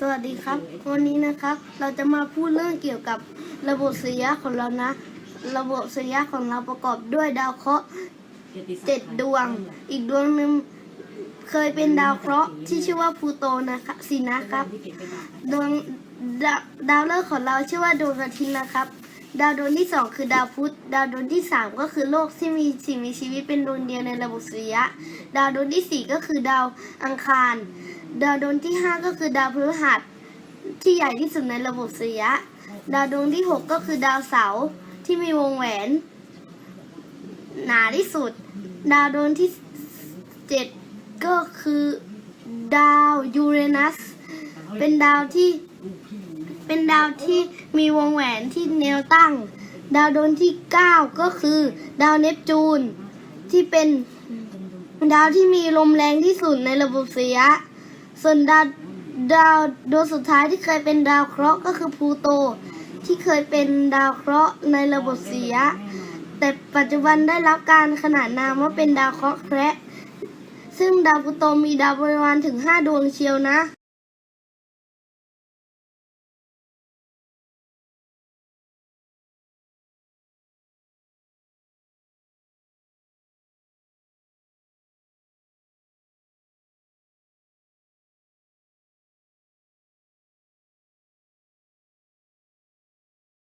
สวัสดีครับ วันนี้นะครับ เราจะมาพูดเรื่องเกี่ยวกับระบบสุริยะของเรานะ ระบบสุริยะของเราประกอบด้วยดาวเคราะห์เจ็ดดวง อีกดวงหนึ่งเคยเป็นดาวเคราะห์ที่ชื่อว่าพูโตนะคะสินะครับดวงดาวดาวฤกษ์ของเราชื่อว่าดวงอาทิตย์นะครับ ดาวดวงที่สองคือดาวพุธ ดาวดวงที่สามก็คือโลกที่มีสิ่งมีชีวิตเป็นดวงเดียวในระบบสุริยะ ดาวดวงที่สี่ก็คือดาวอังคาร ดาวดวงที่ห้าก็คือดาวพฤหัสที่ใหญ่ที่สุดในระบบสุริยะ ดาวดวงที่หกก็คือดาวเสาร์ที่มีวงแหวน หนาที่สุด ดาวดวงที่เจ็ดก็คือดาวยูเรนัส เป็นดาวที่เป็นดาวที่มีวงแหวนที่แนวตั้ง ดาวดวงที่ 9 ก็คือ ดาวเนปจูนที่เป็นดาวที่มีลมแรงที่สุดในระบบสุริยะ ส่วนดาวดาวดวงสุดท้ายที่เคยเป็นดาวเคราะห์ก็คือพลูโต ที่เคยเป็นดาวเคราะห์ในระบบสียะ แต่ปัจจุบันได้รับการขนานนามว่าเป็นดาวเคราะห์แคระซึ่งดาวพลูโตมีดาวบริวารถึง 5 ดวงเชียวนะ